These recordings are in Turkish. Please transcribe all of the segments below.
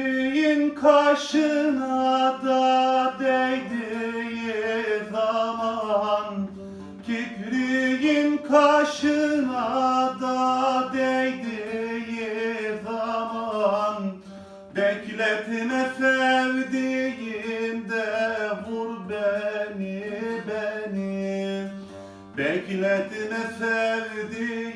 Kipriğin kaşına da değdiği zaman. Kipriğin kaşına da değdiği zaman. Bekletme sevdiğimde vur beni beni. Bekletme sevdiğimde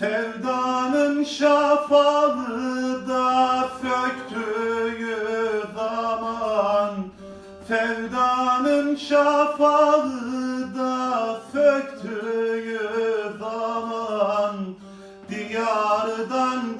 Sevdanın şafağı da söktüğü zaman Sevdanın şafağı da söktüğü zaman Diyardan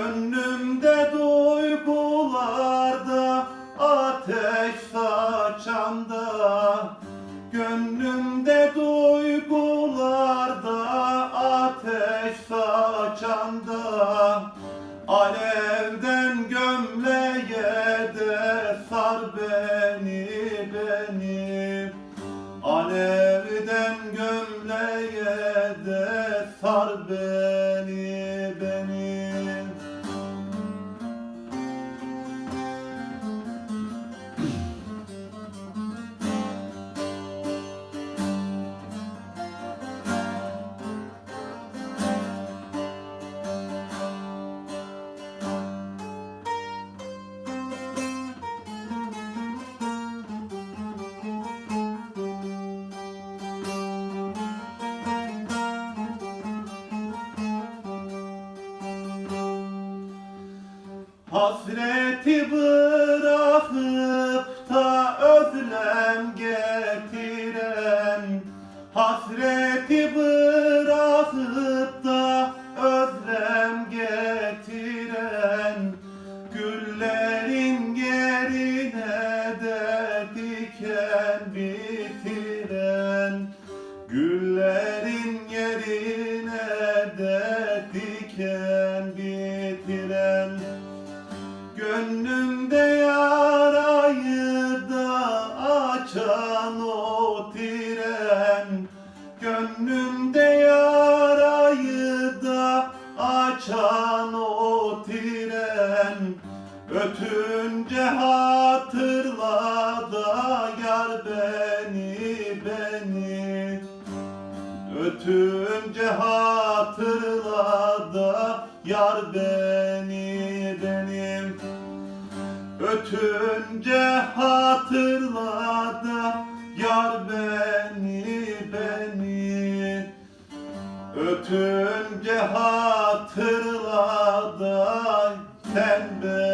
Gönlümde duygularda ateş saçanda. Gönlümde duygularda ateş saçanda. Alevden gömleğe de sar beni beni. Alevden gömleğe de sar beni Hasreti bırakıp da özlem getiren Hasreti bırakıp da özlem getiren açan o tren Ötünce hatırla da yar beni beni. Ötünce hatırla da yar beni benim Ötünce hatırla da yar beni Ötünce hatırladı pembe